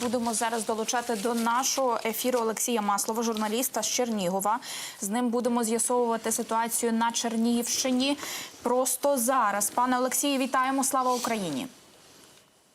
Будемо зараз долучати до нашого ефіру Олексія Маслова, журналіста з Чернігова. З ним будемо з'ясовувати ситуацію на Чернігівщині просто зараз. Пане Олексію, вітаємо! Слава Україні!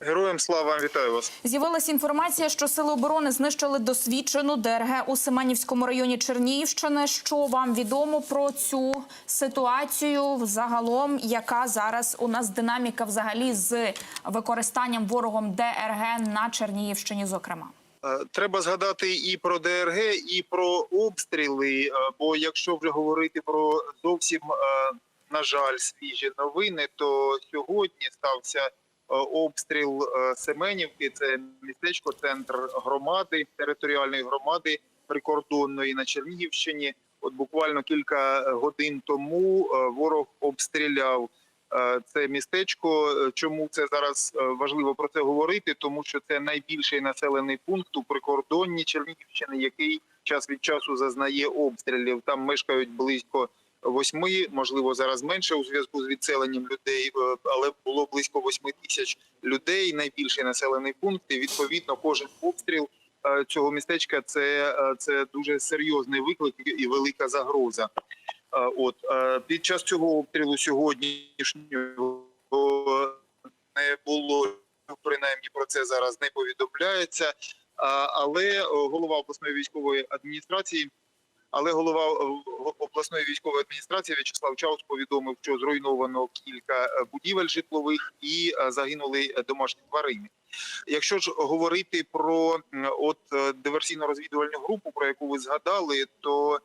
Героям слава вітаю вас. З'явилася інформація, що сили оборони знищили досвідчену ДРГ у Семенівському районі Чернігівщини. Що вам відомо про цю ситуацію? Загалом, яка зараз у нас динаміка взагалі з використанням ворогом ДРГ на Чернігівщині, зокрема? Е, Треба згадати і про ДРГ, і про обстріли. е, Бо якщо вже говорити про зовсім е, на жаль свіжі новини, то сьогодні стався обстріл е, Семенівки. Це містечко, центр громади, територіальної громади прикордонної на Чернігівщині. От буквально кілька годин тому е, ворог обстріляв е, це містечко. Е, Чому це зараз е, важливо про це говорити? Тому що це найбільший населений пункт у прикордонні Чернігівщини, який час від часу зазнає обстрілів. Там мешкають близько восьми, можливо, зараз менше у зв'язку з відселенням людей, е, але було близько восьми тисяч людей. Найбільший населений пункт. І відповідно кожен обстріл е, цього містечка це, е, це дуже серйозний виклик і велика загроза. От під час цього обстрілу сьогоднішнього не було принаймні про це зараз не повідомляється. Але голова обласної військової адміністрації, але голова е, обласної військової адміністрації В'ячеслав Чаус повідомив, що зруйновано кілька е, будівель житлових і е, загинули домашні тварини. Якщо ж говорити про от диверсійно-розвідувальну групу, про яку ви згадали, то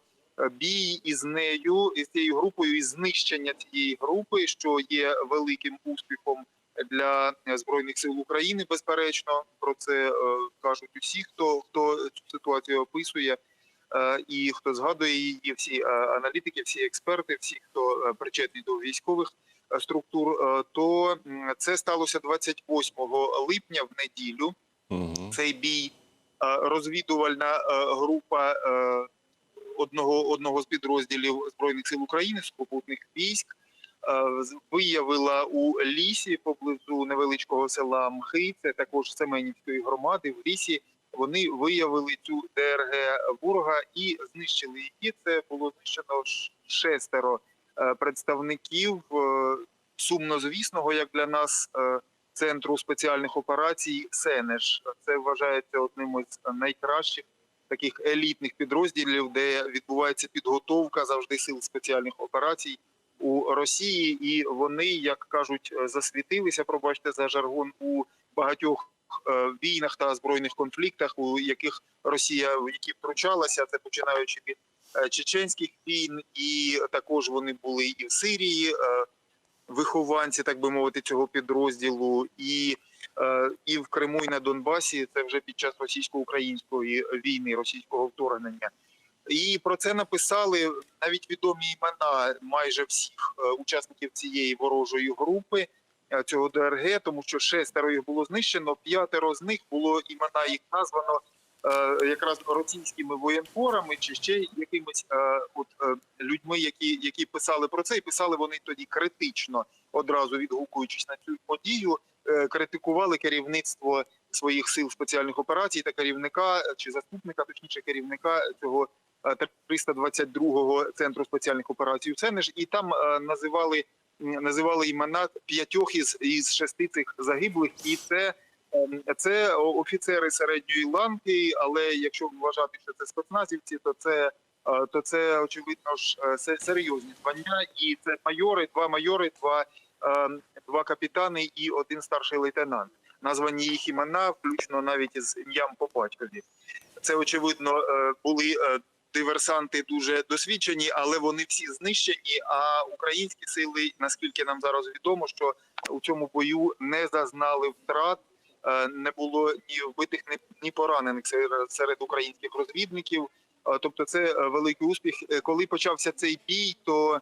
бій із нею, із цією групою, і знищення цієї групи, що є великим успіхом для збройних сил України, безперечно, про це кажуть усі, хто хто цю ситуацію описує. Е, І хто згадує її, всі е, аналітики, всі експерти, всі, хто е, причетний до військових структур, то це сталося 28 липня в неділю Угу. цей бій. Розвідувальна група одного одного з підрозділів збройних сил України сухопутних військ виявила у лісі поблизу невеличкого села Мхи. Це також Семенівської громади. В лісі вони виявили цю ДРГ ворога і знищили її. Це було знищено шестеро е, представників е, сумно звісного, як для нас. е, центру спеціальних операцій Сенеш. Це вважається одним із найкращих таких елітних підрозділів, де відбувається підготовка завжди сил спеціальних операцій у Росії, і вони, як кажуть, засвітилися. Пробачте за жаргон у багатьох війнах та збройних конфліктах, у яких Росія в які втручалася, це починаючи від е, чеченських війн, і також вони були і в Сирії. е, вихованці, так би мовити, цього підрозділу, і, е, і в Криму, і на Донбасі. Це вже під час російсько-української війни, російського вторгнення. І про це написали навіть відомі імена майже всіх е, учасників цієї ворожої групи е, цього ДРГ, тому що шестеро їх було знищено, п'ятеро з них було імена їх названо е, якраз російськими воєнкорами чи ще якимись е, от е, людьми, які, які писали про це, і писали вони тоді критично, одразу відгукуючись на цю подію, е, критикували керівництво своїх сил спеціальних операцій та керівника е, чи заступника, точніше керівника цього е, 322-го центру спеціальних операцій у Сенеж, і там е, називали називали імена п'ятьох із із шести цих загиблих, і це. Ем, Це офіцери середньої ланки, але якщо вважати, що це спецназівці, то це е, то це очевидно ж е, се- серйозні звання, і це майори, два майори, два, ем, два капітани і один старший лейтенант. Названі їх імена, включно навіть із ім'ям по батькові. Це очевидно е, були диверсанти дуже досвідчені, але вони всі знищені. А українські сили, наскільки нам зараз відомо, що у цьому бою не зазнали втрат. Е, не було ні вбитих, ні, поранених серед, українських розвідників. Е, Тобто, це е, великий успіх. Коли почався цей бій, то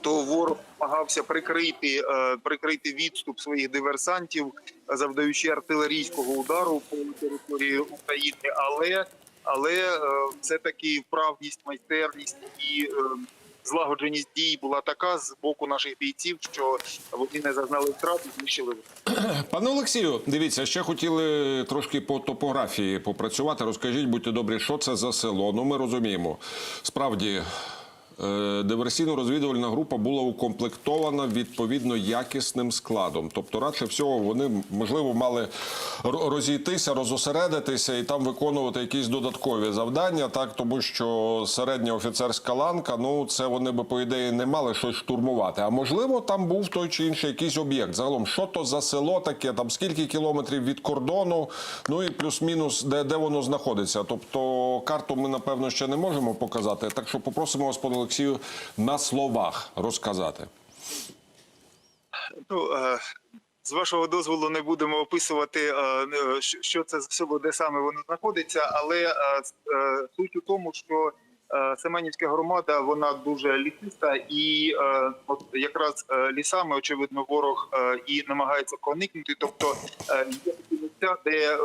то ворог намагався прикрити, прикрити відступ своїх диверсантів, завдаючи артилерійського удару по території України, але але е, все таки вправність, майстерність і, е, злагодженість дій була така з боку наших бійців, що вони не зазнали втрат і знищили. Пане Олексію, дивіться, ще хотіли трошки по топографії попрацювати. Розкажіть, будьте добрі, що це за село? Ну, ми розуміємо. Справді, диверсійно-розвідувальна група була укомплектована відповідно якісним складом. Тобто, радше всього, вони можливо мали розійтися, розосередитися і там виконувати якісь додаткові завдання, так тому що середня офіцерська ланка, ну це вони би по ідеї не мали щось штурмувати. А можливо, там був той чи інший якийсь об'єкт. Загалом, що то за село таке, там скільки кілометрів від кордону, ну і плюс-мінус, де, де воно знаходиться. Тобто карту ми напевно ще не можемо показати. Так що попросимо вас, пане Олексію, на словах розказати. Ну, е, з вашого дозволу не будемо описувати, е, е, що- це за село, де саме воно знаходиться, але суть у тому, що Семенівська громада вона дуже лісиста, і от якраз лісами, очевидно, ворог і намагається проникнути. Тобто є такі місця, де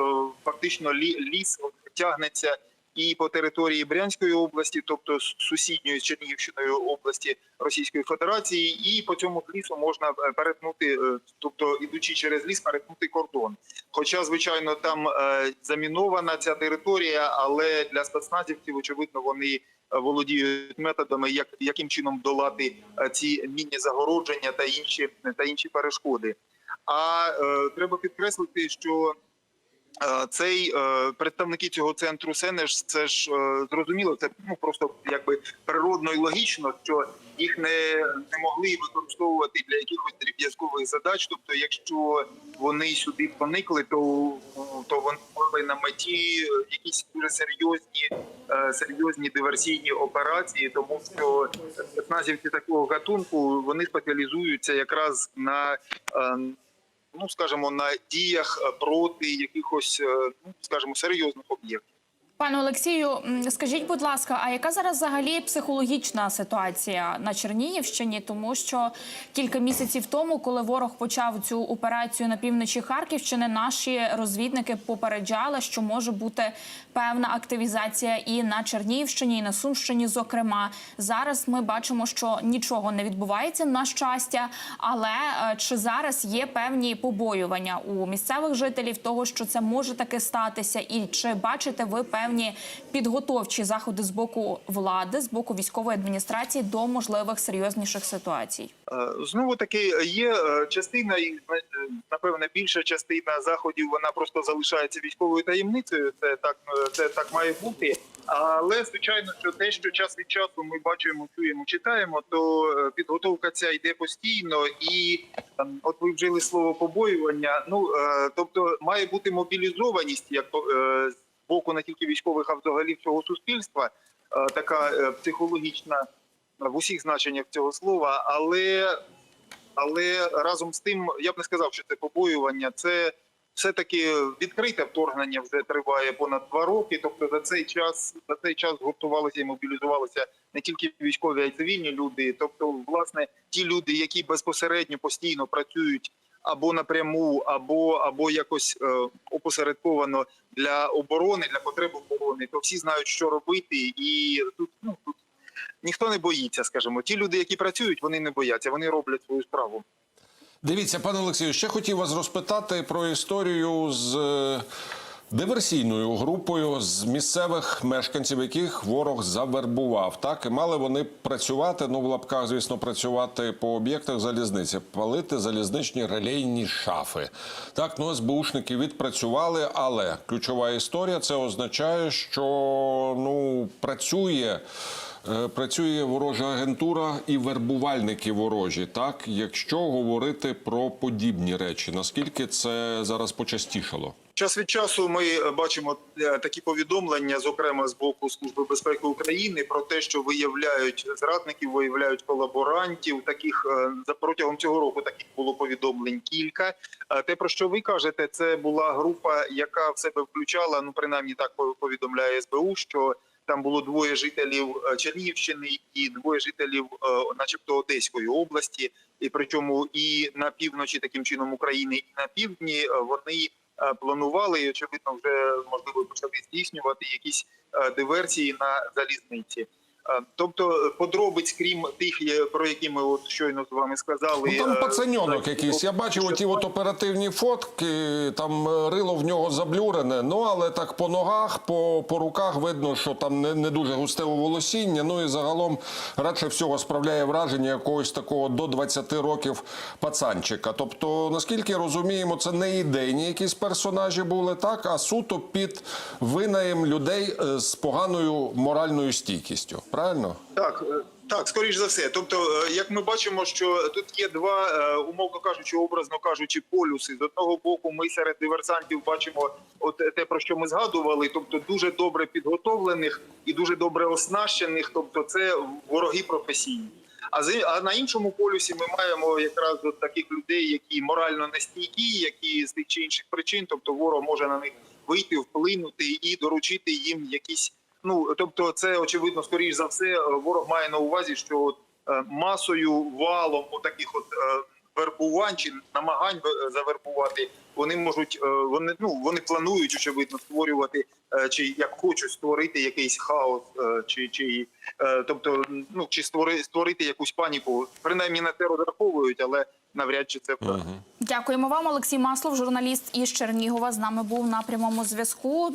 фактично лі- ліс тягнеться і по території Брянської області, тобто сусідньої з Чернігівщиною області Російської Федерації, і по цьому лісу можна е, перетнути, е, тобто ідучи через ліс, перетнути кордон. Хоча, звичайно, там е, замінована ця територія, але для спецназівців, очевидно, вони володіють методами, як яким чином долати ці мінні загородження та інші та інші перешкоди. А е, треба підкреслити, що Цей е, представники цього центру Сенеш, це ж е, зрозуміло, це ну просто якби природно і логічно, що їх не, не могли використовувати для якихось дріб'язкових задач. Тобто, якщо вони сюди проникли, то, то вони мали на меті якісь дуже серйозні, е, серйозні диверсійні операції, тому що спецназівці такого гатунку вони спеціалізуються якраз на ну скажімо, на діях е, проти якихось, е, ну скажімо, серйозних об'єктів. Пане Олексію, скажіть, будь ласка, а яка зараз взагалі психологічна ситуація на Чернігівщині? Тому що кілька місяців тому, коли ворог почав цю операцію на півночі Харківщини, наші розвідники попереджали, що може бути певна активізація і на Чернігівщині, і на Сумщині. Зокрема, зараз ми бачимо, що нічого не відбувається на щастя. Але е, чи зараз є певні побоювання у місцевих жителів того, що це може таки статися, і чи бачите ви певні підготовчі заходи з боку влади, з боку військової адміністрації до можливих серйозніших ситуацій? Е, Знову таки є е, частина, і е, напевне більша частина заходів. Вона просто залишається військовою таємницею. Це так це так має бути. Але звичайно, що те, що час від часу ми бачимо, чуємо, читаємо, то підготовка ця йде постійно, і от ви вжили слово побоювання. Ну тобто має бути мобілізованість як боку не тільки військових, а взагалі всього суспільства, е, така е, психологічна в усіх значеннях цього слова, але, але разом з тим я б не сказав, що це побоювання. Це все-таки відкрите вторгнення вже триває понад два роки. Тобто за цей час за цей час гуртувалися і мобілізувалися не тільки військові, а й цивільні люди. Тобто, власне, ті люди, які безпосередньо постійно працюють або напряму, або або якось е, опосередковано для оборони, для потреб оборони, то всі знають, що робити, і тут ну тут ніхто не боїться, скажімо. Ті люди, які працюють, вони не бояться, вони роблять свою справу. Дивіться, пане Олексію, ще хотів вас розпитати про історію з е, диверсійною групою з місцевих мешканців, яких ворог завербував. Так і мали вони працювати. Ну в лапках, звісно, працювати по об'єктах залізниці, палити залізничні релейні шафи. Так, ну СБУшники відпрацювали, але ключова історія це означає, що ну працює. Е, Працює ворожа агентура і вербувальники ворожі, так якщо говорити про подібні речі, наскільки це зараз почастішало? Час від часу ми е, бачимо е, такі повідомлення, зокрема з боку Служби безпеки України, про те, що виявляють зрадників, виявляють колаборантів. Таких за протягом цього року таких було повідомлень кілька. Те, про що ви кажете, це була група, яка в себе включала, ну принаймні так повідомляє СБУ, що там було двоє жителів е, Чернігівщини і двоє жителів, е, начебто Одеської області, і причому і на півночі, таким чином України, і на півдні е, вони планували і очевидно вже можливо почали здійснювати якісь диверсії на залізниці. Е, Тобто подробиць, крім тих, про які ми от щойно з вами сказали. Ну, там е, пацаньонок так, якийсь. Я бачив оті от оперативні фотки, там е, рило в нього заблюрене, ну але так по ногах, по, по руках видно, що там не, не дуже густе волосіння. Ну і загалом радше всього справляє враження якогось такого до 20 років пацанчика. Тобто, наскільки розуміємо, це не ідейні якісь персонажі були, так, а суто під винаєм людей е, з поганою моральною стійкістю. Правильно? Так, е, так, скоріш за все. Тобто, е, як ми бачимо, що тут є два, е, умовно кажучи, образно кажучи, полюси. З одного боку, ми серед диверсантів бачимо от те, про що ми згадували, тобто дуже добре підготовлених і дуже добре оснащених, тобто це вороги професійні. А з на іншому полюсі ми маємо якраз от таких людей, які морально нестійкі, які з тих чи інших причин, тобто ворог може на них вийти, вплинути і доручити їм якісь. Ну тобто, це очевидно, скоріш за все, е, ворог має на увазі, що от, е, масою валом таких от е, вербувань чи намагань завербувати, вони можуть е, вони ну вони планують очевидно створювати е, чи як хочуть створити якийсь хаос, е, чи чи е, тобто ну чи створи, створити якусь паніку. Принаймні на це розраховують, але навряд чи це правда. Дякуємо вам, Олексій Маслов, журналіст із Чернігова. З нами був на прямому зв'язку.